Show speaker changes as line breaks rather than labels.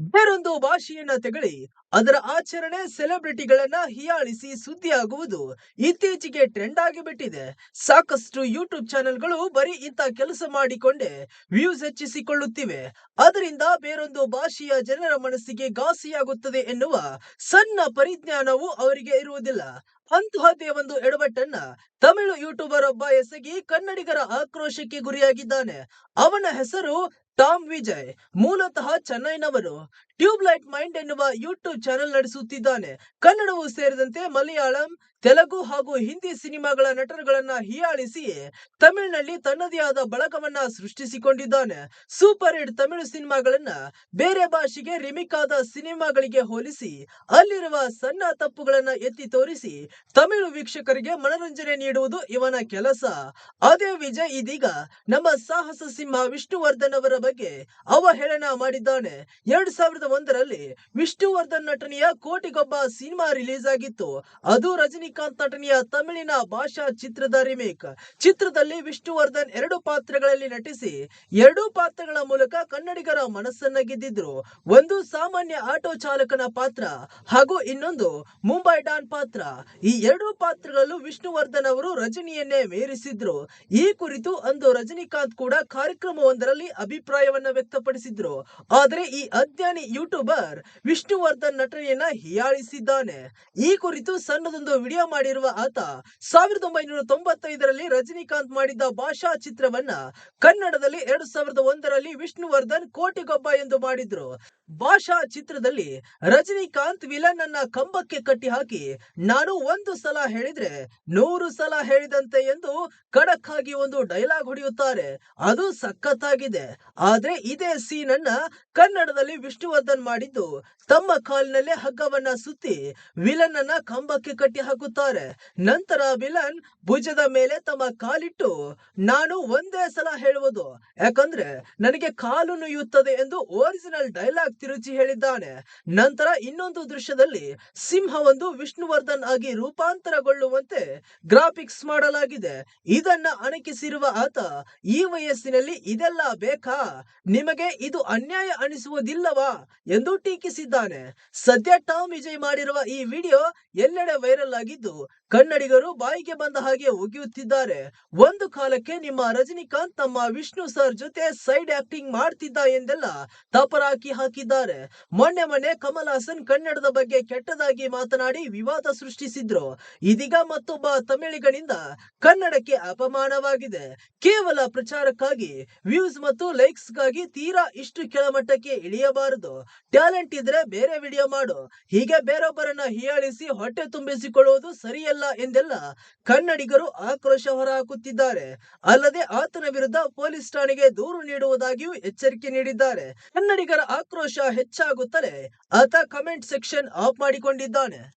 ಬೇರೊಂದು ಭಾಷೆಯನ್ನ ತೆಗಳಿ, ಅದರ ಆಚರಣೆ ಸೆಲೆಬ್ರಿಟಿಗಳನ್ನ ಹಿಯಾಳಿಸಿ ಸುದ್ದಿಯಾಗುವುದು ಇತ್ತೀಚೆಗೆ ಟ್ರೆಂಡ್ ಆಗಿಬಿಟ್ಟಿದೆ. ಸಾಕಷ್ಟು ಯೂಟ್ಯೂಬ್ ಚಾನೆಲ್ಗಳು ಬರೀ ಇಂಥ ಕೆಲಸ ಮಾಡಿಕೊಂಡೇ ವ್ಯೂಸ್ ಹೆಚ್ಚಿಸಿಕೊಳ್ಳುತ್ತಿವೆ. ಅದರಿಂದ ಬೇರೊಂದು ಭಾಷೆಯ ಜನರ ಮನಸ್ಸಿಗೆ ಘಾಸಿಯಾಗುತ್ತದೆ ಎನ್ನುವ ಸಣ್ಣ ಪರಿಜ್ಞಾನವು ಅವರಿಗೆ ಇರುವುದಿಲ್ಲ. ಅಂತಹದ್ದೇ ಒಂದು ಎಡವಟ್ಟನ್ನ ತಮಿಳು ಯೂಟ್ಯೂಬರ್ ಒಬ್ಬ ಎಸಗಿ ಕನ್ನಡಿಗರ ಆಕ್ರೋಶಕ್ಕೆ ಗುರಿಯಾಗಿದ್ದಾನೆ. ಅವನ ಹೆಸರು ಟಾಮ್ ವಿಜಯ್ ಮೂಲತಃ ಚೆನ್ನೈನವರು ಟ್ಯೂಬ್ಲೈಟ್ ಮೈಂಡ್ ಎನ್ನುವ ಯೂಟ್ಯೂಬ್ ಚಾನೆಲ್ ನಡೆಸುತ್ತಿದ್ದಾನೆ. ಕನ್ನಡವೂ ಸೇರಿದಂತೆ ಮಲಯಾಳಂ, ತೆಲುಗು ಹಾಗೂ ಹಿಂದಿ ಸಿನಿಮಾಗಳ ನಟರುಗಳನ್ನ ಹೀಯಾಳಿಸಿ ತಮಿಳಿನಲ್ಲಿ ತನ್ನದೇ ಆದ ಬಳಕವನ್ನ ಸೃಷ್ಟಿಸಿಕೊಂಡಿದ್ದಾನೆ. ಸೂಪರ್ ಹಿಟ್ ತಮಿಳು ಸಿನಿಮಾಗಳನ್ನ ಬೇರೆ ಭಾಷೆಗೆ ರಿಮಿಕ್ ಆದ ಸಿನಿಮಾಗಳಿಗೆ ಹೋಲಿಸಿ ಅಲ್ಲಿರುವ ಸಣ್ಣ ತಪ್ಪುಗಳನ್ನ ಎತ್ತಿ ತೋರಿಸಿ ತಮಿಳು ವೀಕ್ಷಕರಿಗೆ ಮನರಂಜನೆ ನೀಡುವುದು ಇವನ ಕೆಲಸ. ಅದೇ ವಿಜಯ್ ಇದೀಗ ನಮ್ಮ ಸಾಹಸ ಸಿಂಹ ವಿಷ್ಣುವರ್ಧನ್ ಅವರ ಬಗ್ಗೆ ಅವಹೇಳನ ಮಾಡಿದ್ದಾನೆ. ಎರಡ್ ಸಾವಿರದ ಒಂದರಲ್ಲಿ ವಿಷ್ಣುವರ್ಧನ್ ನಟನೆಯ ಕೋಟಿಗೊಬ್ಬ ಸಿನಿಮಾ ರಿಲೀಸ್ ಆಗಿತ್ತು ಅದು ರಜನಿಕಾಂತ್ ನಟನೆಯ ತಮಿಳಿನ ಭಾಷಾ ಚಿತ್ರದ ರಿಮೇಕ್. ಚಿತ್ರದಲ್ಲಿ ವಿಷ್ಣುವರ್ಧನ್ ಎರಡು ಪಾತ್ರಗಳಲ್ಲಿ ನಟಿಸಿ ಎರಡೂ ಪಾತ್ರಗಳ ಮೂಲಕ ಕನ್ನಡಿಗರ ಮನಸ್ಸನ್ನ ಗೆದ್ದಿದ್ರು ಒಂದು ಸಾಮಾನ್ಯ ಆಟೋ ಚಾಲಕನ ಪಾತ್ರ ಹಾಗೂ ಇನ್ನೊಂದು ಮುಂಬೈ ಡಾನ್ ಪಾತ್ರ. ಈ ಎರಡೂ ಪಾತ್ರಗಳಲ್ಲೂ ವಿಷ್ಣುವರ್ಧನ್ ಅವರು ರಜನಿಯನ್ನೇ ಮೀರಿಸಿದ್ರು. ಈ ಕುರಿತು ಅಂದು ರಜನಿಕಾಂತ್ ಕೂಡ ಕಾರ್ಯಕ್ರಮವೊಂದರಲ್ಲಿ ಅಭಿಪ್ರಾಯವನ್ನ ವ್ಯಕ್ತಪಡಿಸಿದ್ರು. ಆದರೆ ಈ ಅಜ್ಞಾನಿ ಯೂಟ್ಯೂಬರ್ ವಿಷ್ಣುವರ್ಧನ್ ನಟನೆಯನ್ನ ಹಿಯಾಳಿಸಿದ್ದಾನೆ. ಈ ಕುರಿತು ಸಣ್ಣದೊಂದು ವಿಡಿಯೋ ಮಾಡಿರುವ ಆತ ಸಾವಿರದ ಒಂಬೈನೂರ ತೊಂಬತ್ತೈದರಲ್ಲಿ ರಜನಿಕಾಂತ್ ಮಾಡಿದ್ದ ಭಾಷಾ ಚಿತ್ರವನ್ನ ಕನ್ನಡದಲ್ಲಿ ಎರಡು ಸಾವಿರದ ಒಂದರಲ್ಲಿ ವಿಷ್ಣುವರ್ಧನ್ ಕೋಟಿಗೊಬ್ಬ ಎಂದು ಮಾಡಿದ್ರು. ಭಾಷಾ ಚಿತ್ರದಲ್ಲಿ ರಜನಿಕಾಂತ್ ವಿಲನ್ ಅನ್ನ ಕಂಬಕ್ಕೆ ಕಟ್ಟಿ ಹಾಕಿ ನಾನು ಒಂದು ಸಲ ಹೇಳಿದ್ರೆ ನೂರು ಸಲ ಹೇಳಿದಂತೆ ಎಂದು ಖಡಕ್ ಆಗಿ ಒಂದು ಡೈಲಾಗ್ ಹೊಡೆಯುತ್ತಾರೆ. ಅದು ಸಖತ್ತಾಗಿದೆ. ಆದ್ರೆ ಇದೇ ಸೀನ್ ಅನ್ನ ಕನ್ನಡದಲ್ಲಿ ವಿಷ್ಣುವರ್ಧನ್ ಮಾಡಿದ್ದು. ತಮ್ಮ ಕಾಲಿನಲ್ಲೇ ಹಗ್ಗವನ್ನ ಸುತ್ತಿ ವಿಲನ್ ಅನ್ನ ಕಂಬಕ್ಕೆ ಕಟ್ಟಿ ಹಾಕುತ್ತಾರೆ. ನಂತರ ವಿಲನ್ ಭುಜದ ಮೇಲೆ ತಮ್ಮ ಕಾಲಿಟ್ಟು, ನಾನು ಒಂದೇ ಸಲ ಹೇಳುವುದು. ಯಾಕಂದ್ರೆ ನನಗೆ ಕಾಲು ನುಯ್ಯುತ್ತದೆ ಎಂದು ಒರಿಜಿನಲ್ ಡೈಲಾಗ್ ತಿರುಚಿ ಹೇಳಿದ್ದಾನೆ. ನಂತರ ಇನ್ನೊಂದು ದೃಶ್ಯದಲ್ಲಿ ಸಿಂಹವೊಂದು ವಿಷ್ಣುವರ್ಧನ್ ಆಗಿ ರೂಪಾಂತರಗೊಳ್ಳುವಂತೆ ಗ್ರಾಫಿಕ್ಸ್ ಮಾಡಲಾಗಿದೆ. ಇದನ್ನ ಅಣಕಿಸಿರುವ ಆತ ಈ ವಯಸ್ಸಿನಲ್ಲಿ ಇದೆಲ್ಲ ಬೇಕಾ? ನಿಮಗೆ ಇದು ಅನ್ಯಾಯ ಅನಿಸುವುದಿಲ್ಲವಾ? ಎಂದು ಟೀಕಿಸಿದ್ದಾನೆ. ಸದ್ಯ ಟಾಮ್ ವಿಜಯ್ ಮಾಡಿರುವ ಈ ವಿಡಿಯೋ ಎಲ್ಲೆಡೆ ವೈರಲ್ ಆಗಿದ್ದು, ಕನ್ನಡಿಗರು ಬಾಯಿಗೆ ಬಂದ ಹಾಗೆ ಉಗಿಯುತ್ತಿದ್ದಾರೆ ಒಂದು ಕಾಲಕ್ಕೆ ನಿಮ್ಮ ರಜನಿಕಾಂತ್ ತಮ್ಮ ವಿಷ್ಣು ಸರ್ ಜೊತೆ ಸೈಡ್ ಆಕ್ಟಿಂಗ್ ಮಾಡ್ತಿದ್ದ ಎಂದೆಲ್ಲ ತಪರಾಕಿ ಹಾಕಿದ್ದಾರೆ. ಮೊನ್ನೆ ಮೊನ್ನೆ ಕಮಲ್ ಹಾಸನ್ ಕನ್ನಡದ ಬಗ್ಗೆ ಕೆಟ್ಟದಾಗಿ ಮಾತನಾಡಿ ವಿವಾದ ಸೃಷ್ಟಿಸಿದ್ರು. ಇದೀಗ ಮತ್ತೊಬ್ಬ ತಮಿಳಿಗನಿಂದ ಕನ್ನಡಕ್ಕೆ ಅಪಮಾನವಾಗಿದೆ. ಕೇವಲ ಪ್ರಚಾರಕ್ಕಾಗಿ, ವ್ಯೂಸ್ ಮತ್ತು ಲೈಕ್ಸ್ಗಾಗಿ ತೀರಾ ಇಷ್ಟು ಕೆಳಮಟ್ಟಕ್ಕೆ ಇಳಿಯಬಾರದು. ಟ್ಯಾಲೆಂಟ್ ಇದ್ರೆ ಬೇರೆ ವಿಡಿಯೋ ಮಾಡು. ಹೀಗೆ ಬೇರೊಬ್ಬರನ್ನ ಹೀಯಾಳಿಸಿ ಹೊಟ್ಟೆ ತುಂಬಿಸಿಕೊಳ್ಳುವುದು ಸರಿಯಲ್ಲ ಎಂದೆಲ್ಲ ಕನ್ನಡಿಗರು ಆಕ್ರೋಶ ಹೊರಹಾಕುತ್ತಿದ್ದಾರೆ. ಅಲ್ಲದೆ ಆತನ ವಿರುದ್ಧ ಪೊಲೀಸ್ ಠಾಣೆಗೆ ದೂರು ನೀಡುವುದಾಗಿಯೂ ಎಚ್ಚರಿಕೆ ನೀಡಿದ್ದಾರೆ. ಕನ್ನಡಿಗರ ಆಕ್ರೋಶ ಹೆಚ್ಚಾಗುತ್ತಲೇ ಆತ ಕಮೆಂಟ್ ಸೆಕ್ಷನ್ ಆಫ್ ಮಾಡಿಕೊಂಡಿದ್ದಾನೆ.